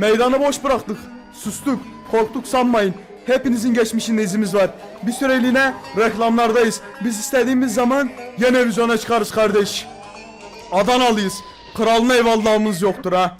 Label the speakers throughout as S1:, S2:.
S1: Meydanı boş bıraktık. Sustuk. Korktuk sanmayın. Hepinizin geçmişinde izimiz var. Bir süreliğine reklamlardayız. Biz istediğimiz zaman yine vizyona çıkarız kardeş. Adanalıyız. Kralına eyvallahımız yoktur ha.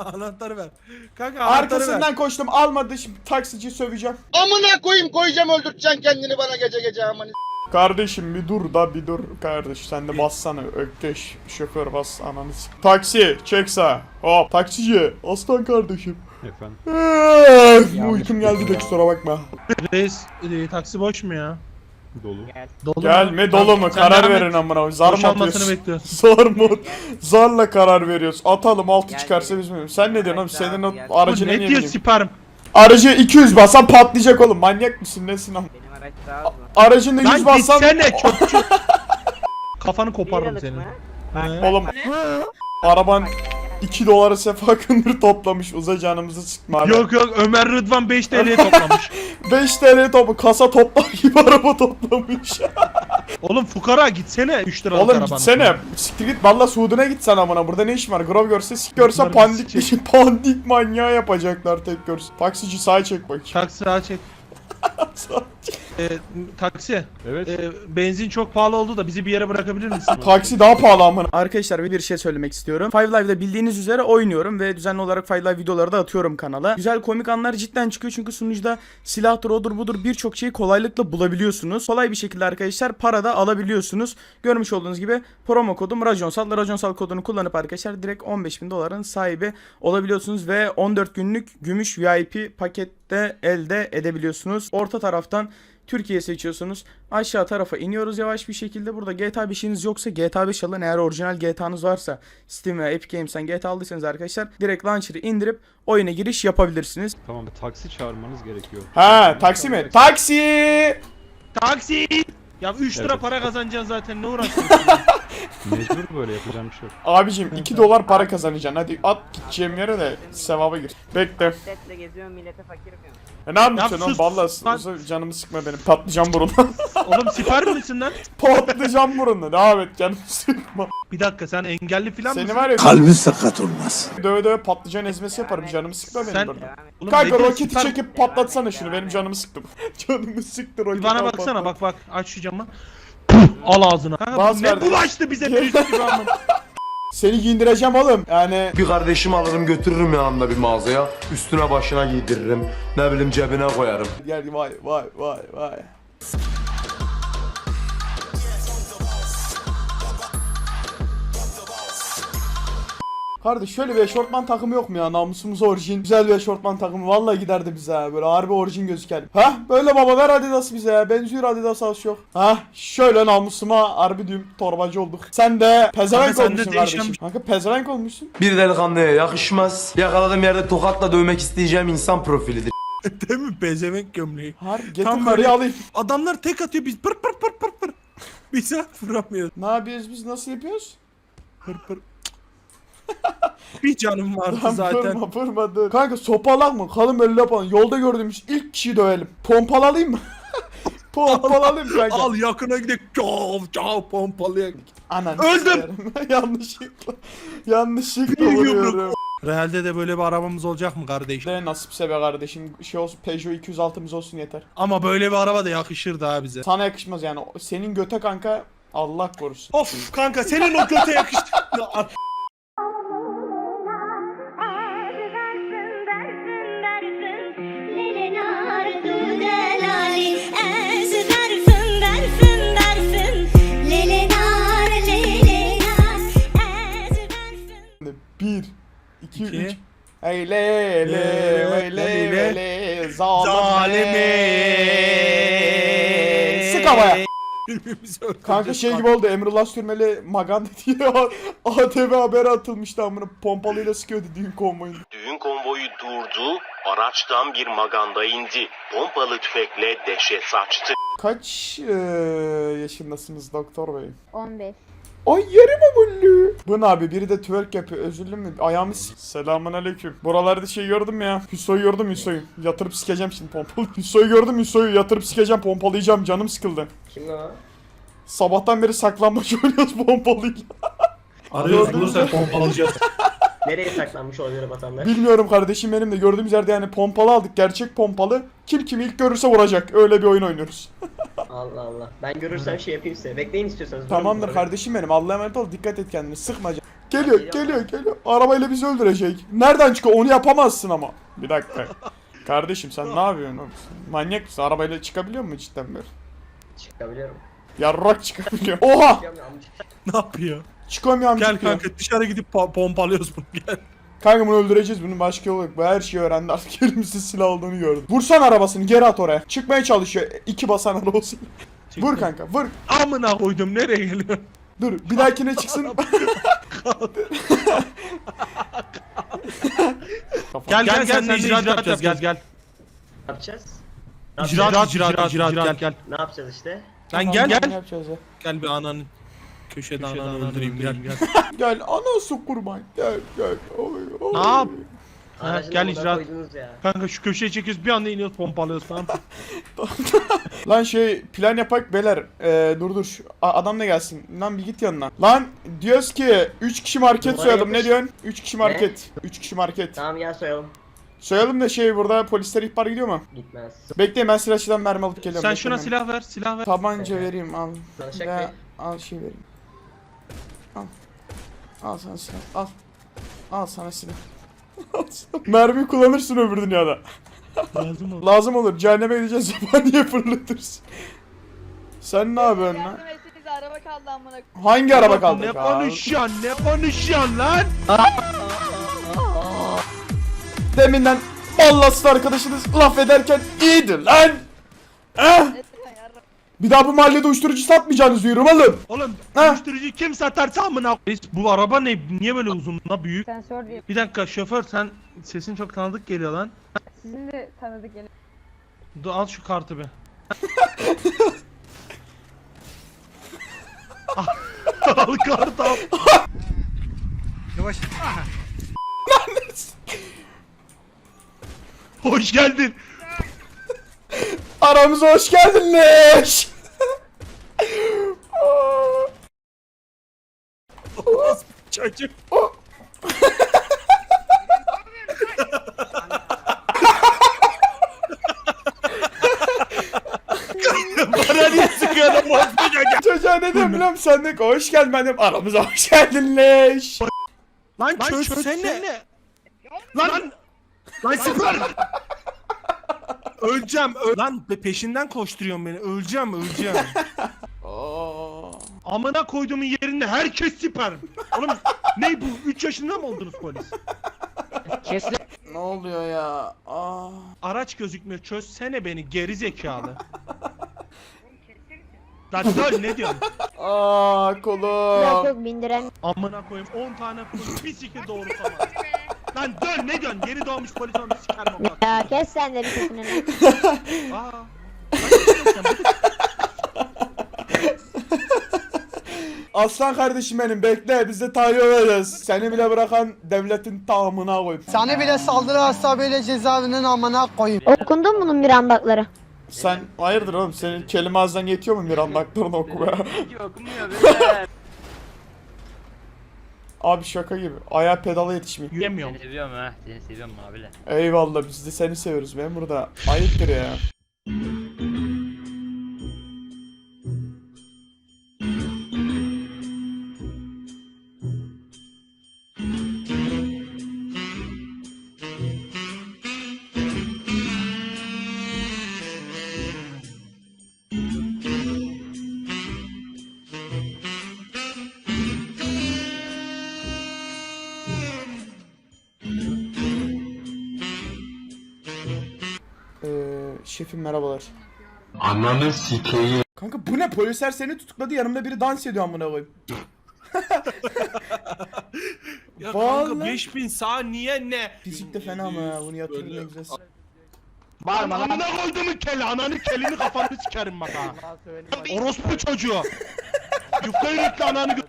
S2: Anahtarı ver. Kanka anahtarı ver.
S1: Arkasından koştum almadı şimdi taksici söveceğim.
S3: Amına koyayım koyacağım öldürteceksin kendini bana gece gece aman.
S1: Kardeşim bir dur da bir dur kardeş sen de bassana ökkeş şoför bas ananı s- Taksi çek sağa hop taksici aslan kardeşim
S4: Efendim.
S1: Eee, Bu uykum geldi de kusura bakma
S2: Reis e, taksi boş mu ya?
S4: Dolu.
S2: Dolu
S1: Gel mi dolu mu
S2: Sen
S1: karar
S2: devam et.
S1: verin amına koyayım. zar mı
S2: Boşalmasını
S1: atıyorsun
S2: bekliyoruz.
S1: Zar mı zarla karar veriyoruz atalım altı
S5: Gel,
S1: çıkarsa
S5: gel.
S1: biz mi sen ne diyorsun oğlum senin o
S5: gel.
S1: aracına
S2: ne diyor
S1: bineyim?
S2: siparım?
S1: Aracı 200 bassan patlayacak oğlum manyak mısın nesin am
S5: Benim araç daha hızlı.
S1: Aracında 100
S2: Lan
S1: bassan
S2: gitsene çöpçü. Kafanı
S5: Bir
S2: koparım
S5: yıllık
S2: senin.
S5: mı?
S2: He.
S1: oğlum araban 2 dolara sefa kömür toplamış uza canımızı sıkma abi.
S2: Yok yok Ömer Rıdvan 5 TL'ye toplamış.
S1: 5 TL topu kasa toplar gibi araba toplamış.
S2: Oğlum fukara gitsene 3 liralık
S1: Oğlum
S2: arabanın.
S1: gitsene. Siktir git valla Suud'una git sen amına. Burada ne iş var? Grov görse sik görse
S2: Bunları
S1: pandik
S2: sikecek.
S1: pandik manyağı yapacaklar tek görse. Taksici sağa çek bakayım.
S2: Taksi sağa çek. E, taksi.
S4: Evet.
S2: E, benzin çok pahalı oldu da bizi bir yere bırakabilir misin?
S1: Taksi daha pahalı amına. Arkadaşlar bir şey söylemek istiyorum. Five Live'da bildiğiniz üzere oynuyorum ve düzenli olarak Five Live videoları da atıyorum kanala. Güzel komik anlar cidden çıkıyor çünkü sunucuda silahtır odur budur birçok şeyi kolaylıkla bulabiliyorsunuz. Kolay bir şekilde arkadaşlar para da alabiliyorsunuz. Görmüş olduğunuz gibi promo kodum Rajonsal. Rajonsal kodunu kullanıp arkadaşlar direkt 15.000 doların sahibi olabiliyorsunuz ve 14 günlük gümüş VIP pakette elde edebiliyorsunuz. Orta taraftan Türkiye seçiyorsunuz. Aşağı tarafa iniyoruz yavaş bir şekilde. Burada GTA 5'iniz yoksa GTA 5 alın. Eğer orijinal GTA'nız varsa Steam veya Epic Games'ten GTA aldıysanız arkadaşlar direkt launcher'ı indirip oyuna giriş yapabilirsiniz.
S4: Tamam taksi çağırmanız gerekiyor.
S1: Ha taksi mi? Taksi!
S2: Taksi! Ya 3 lira
S4: Evet.
S2: para kazanacaksın zaten ne uğraşıyorsun?
S4: Mecbur böyle yapacağım bir şey yok.
S1: Abicim 2 dolar para kazanacaksın. Hadi at gideceğim yere de sevaba gir. Bekle.
S5: Setle geziyorum millete fakir yapıyorum.
S1: E ne yapıyorsun
S2: Ya
S1: oğlum?
S2: sus, lan.
S1: sus- canımı sıkma benim. Patlayacağım burundan.
S2: Oğlum sipar mısın lan?
S1: Patlayacağım burundan. Devam et canımı sıkma.
S2: Bir dakika sen engelli falan
S1: Seni
S2: mısın?
S1: var ya
S6: Kalbin sakat olmaz.
S1: döve döve patlıcan ezmesi yaparım. Canımı sıkma benim
S2: Sen-
S1: burada.
S5: Devam et.
S2: Oğlum
S1: Kanka roketi
S2: sipar-
S1: çekip patlatsana şunu. Benim canımı sıktı. canımı sıktı
S2: Bir
S1: roketi.
S2: bana baksana bak bak aç şu camı. Al ağzına. Kanka bu ne bulaştı bize gibi ama.
S1: Seni giyindireceğim oğlum. Yani
S7: Bir kardeşimi alırım götürürüm yanımda bir mağazaya. Üstüne başına giydiririm. Ne bileyim cebine koyarım.
S1: gel vay vay vay vay. Kardeş şöyle bir eşortman takımı yok mu ya namusumuz orijin güzel bir eşortman takımı vallahi giderdi bize ha böyle harbi orijin gözüken Ha böyle baba ver Adidas bize ya benziyor Adidas az yok Ha şöyle namusuma harbi düğüm torbacı olduk Sen de pezevenk
S2: Kanka sen de
S1: olmuşsun
S2: değişen
S1: kardeşim Kanka pezevenk olmuşsun
S7: Bir delikanlıya yakışmaz. Yakaladığım yerde tokatla dövmek isteyeceğim insan profilidir.
S2: Değil mi? Pezevenk gömleği.
S1: Har getir
S2: Tam
S1: karıyı alayım
S2: Adamlar tek atıyor biz pır pır pır pır pır. Biz ha vuramıyoruz.
S1: Ne yapıyoruz biz nasıl yapıyoruz?
S2: Pır pır. bir canım vardı
S1: Lan
S2: zaten.
S1: Fırma fırma dur. Kanka sopalak mı? Kalın böyle yapalım. Yolda gördüğümüz ilk kişiyi dövelim. Pompalalıyım mı? Pompalalıyım kanka.
S2: Al yakına gidelim. Çav çav pompalıya.
S1: Anan.
S2: Öldüm.
S1: Yanlışlıkla. Yanlışlıkla
S2: Bir yumruk.
S1: vuruyorum.
S2: Realde de böyle bir arabamız olacak mı kardeş?
S1: De nasipse be kardeşim. Şey olsun Peugeot 206'mız olsun yeter.
S2: Ama böyle bir araba da yakışırdı ha bize.
S1: Sana yakışmaz yani. Senin göte kanka Allah korusun.
S2: Of kanka senin o göte yakıştı.
S1: Üç. Hey le le le le le le zalimi. Sık havaya. Kanka şey gibi oldu Emrullah Sürmeli Maganda diye ATV haber atılmıştı amına pompalıyla sıkıyordu düğün konvoyunu.
S8: Düğün konvoyu durdu, araçtan bir maganda indi. Pompalı tüfekle deşe saçtı.
S1: Kaç eee, yaşındasınız doktor bey?
S6: 15.
S1: Ay yerim amullu. Bu ne abi biri de twerk yapıyor özür mü? Ayağımı s- Selamun aleyküm. Buralarda şey gördüm ya. Hüso'yu gördüm Hüso'yu. Yatırıp sikeceğim şimdi pompalı. Hüso'yu gördüm Hüso'yu yatırıp sikeceğim pompalayacağım canım sıkıldı.
S3: Kim lan?
S1: Sabahtan beri saklambaç oynuyoruz pompalıyla.
S2: Arıyoruz bulursak pompalayacağız.
S3: Nereye saklanmış olabilir vatandaş?
S1: Bilmiyorum kardeşim benim de gördüğümüz yerde yani pompalı aldık gerçek pompalı. Kim kimi ilk görürse vuracak. Öyle bir oyun oynuyoruz.
S3: Allah Allah. Ben görürsem şey yapayım size. Bekleyin istiyorsanız.
S1: Tamamdır kardeşim benim. Allah'a emanet ol. Dikkat et kendine. Sıkma canım. Geliyor, geliyor, geliyor. Arabayla bizi öldürecek. Nereden çıkıyor? Onu yapamazsın ama. Bir dakika. Kardeşim sen ne yapıyorsun? oğlum? Manyak mısın? Arabayla çıkabiliyor musun cidden böyle?
S3: Çıkabiliyorum.
S1: Yarrak çıkabiliyor. Oha!
S3: Çıkamıyorum
S2: ne yapıyor?
S1: Çıkamıyorum
S2: Gel
S1: çıkıyor.
S2: kanka dışarı gidip po- pompalıyoruz bunu gel.
S1: Kanka bunu öldüreceğiz. Bunun başka yolu yok. Bu her şeyi öğrendi. Artık elimizde silah olduğunu gördüm. Vursan arabasını geri at oraya. Çıkmaya çalışıyor. İki basan arabası. Vur kanka vur.
S2: Amına koydum nereye geliyor?
S1: Dur bir dahakine çıksın.
S2: Gel gel gel sen icraat yapacağız gel gel.
S3: Ne yapacağız?
S2: İcraat icraat icraat gel gel.
S3: Ne yapacağız işte?
S2: Lan gel
S1: Ne
S2: gel.
S1: yapacağız ya?
S2: Gel bir ananı köşede ananı öldüreyim gel gel.
S1: Gel anası kurban. Gel gel. Oy, oy.
S2: Ne yap? Ha, gel icraat.
S3: ya.
S2: Kanka şu köşeye çekiyoruz bir anda iniyoruz pompalıyoruz tamam.
S1: Lan şey plan yapak beler. Ee, dur dur. Şu a- adam da gelsin. Lan bir git yanına. Lan diyoruz ki 3 kişi market
S3: Numara
S1: soyalım. Ne diyorsun? 3 kişi market. 3 kişi market.
S3: Tamam gel soyalım.
S1: Soyalım da şey burada polisler ihbar gidiyor mu?
S3: Gitmez.
S1: Bekleyin ben silahçıdan mermi alıp geliyorum.
S2: Sen
S1: Bekleyin
S2: şuna silah ver silah ver.
S1: Tabanca vereyim al.
S3: Bey.
S1: al şey vereyim. Al. Al sana silah. Al. Al sana silah. Mermi kullanırsın öbür dünyada.
S2: Lazım ol.
S1: Lazım olur. Cehenneme gideceğiz. Niye fırlatırız? Sen ne yapıyorsun lan?
S6: Yardım etsenize araba kaldı amına.
S1: Hangi araba kaldı?
S2: Ne konuşuyorsun ne konuşuyorsun lan?
S1: Deminden ballasın arkadaşınız laf ederken iyiydi lan. Eh? Bir daha bu mahallede uyuşturucu satmayacaksınız diyorum oğlum.
S2: Oğlum
S1: Ha?
S2: uyuşturucu kim satarsa amına Reis, Bu araba ne? Niye böyle uzun la büyük?
S6: Sensör diye.
S2: Bir dakika şoför sen sesin çok tanıdık geliyor lan.
S6: Sizin de tanıdık geliyor.
S2: Dur al şu kartı be. al kartı al. Yavaş. Hoş geldin.
S1: Aramıza hoş geldin leş.
S2: Çocuk. Bana niye sıkıyorsun bozmayacak
S1: Çocuğa ne diyorum biliyor musun? Sen de hoş geldin ben diyorum aramıza hoş geldin leş.
S2: Lan çözsene. Lan lan. Lan sıfır. Öleceğim. Öl lan pe- peşinden koşturuyorsun beni. Öleceğim, öleceğim.
S1: Aa.
S2: Amına koyduğumun yerinde herkes siper. Oğlum ne bu? 3 yaşında mı oldunuz polis?
S1: Ne oluyor ya? Aa.
S2: Araç gözükmüyor. Çözsene beni geri zekalı. Lan dön ne diyorsun?
S1: Aa kolum.
S6: yok bindiren.
S2: Amına koyayım 10 tane polis bir sikir doğrultamaz. Lan dön ne diyorsun? Geri doğmuş polis onu sikerim o bak.
S6: Ya kes sen de bir sesini.
S2: Aa.
S1: Aslan kardeşim benim bekle biz de tahliye olacağız. Seni bile bırakan devletin tamamına koy.
S8: Seni bile saldırırsa böyle cezaevinin amına koyayım.
S6: Okundun mu bunun mirandakları?
S1: Sen hayırdır oğlum senin kelime ağzından yetiyor mu Miran Aktar'ını okumaya?
S5: Okumuyor beyler.
S1: Abi şaka gibi. Ayağı pedala yetişmiyor.
S2: Yürüyemiyorum.
S5: seviyorum ha. Seni seviyorum abiler.
S1: Eyvallah biz de seni seviyoruz memur da. Ayıptır ya. Şefim merhabalar.
S7: Ananı sikeyim.
S1: Kanka bu ne polisler seni tutukladı yanımda biri dans ediyor amına koyayım.
S2: Ya
S1: Vallahi.
S2: kanka 5000 saniye ne?
S1: Fizik de fena ama ya bunu yatırır ne güzel.
S2: Lan amına koyduğumun keli ananı kelini kafanı sikerim bak ha. Orospu çocuğu. Yufka yürekli ananı gö-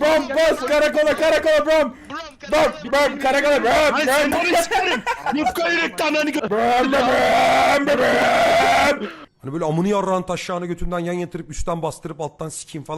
S1: Brom bas karakola karakola brom. Brom brom karakola brom.
S2: Ay sen bunu sikerim. Yufka yürekli ananı gö-
S1: Brom brom brom.
S9: Hani böyle amını yarrağın taşağını götünden yan yatırıp üstten bastırıp alttan sikeyim falan.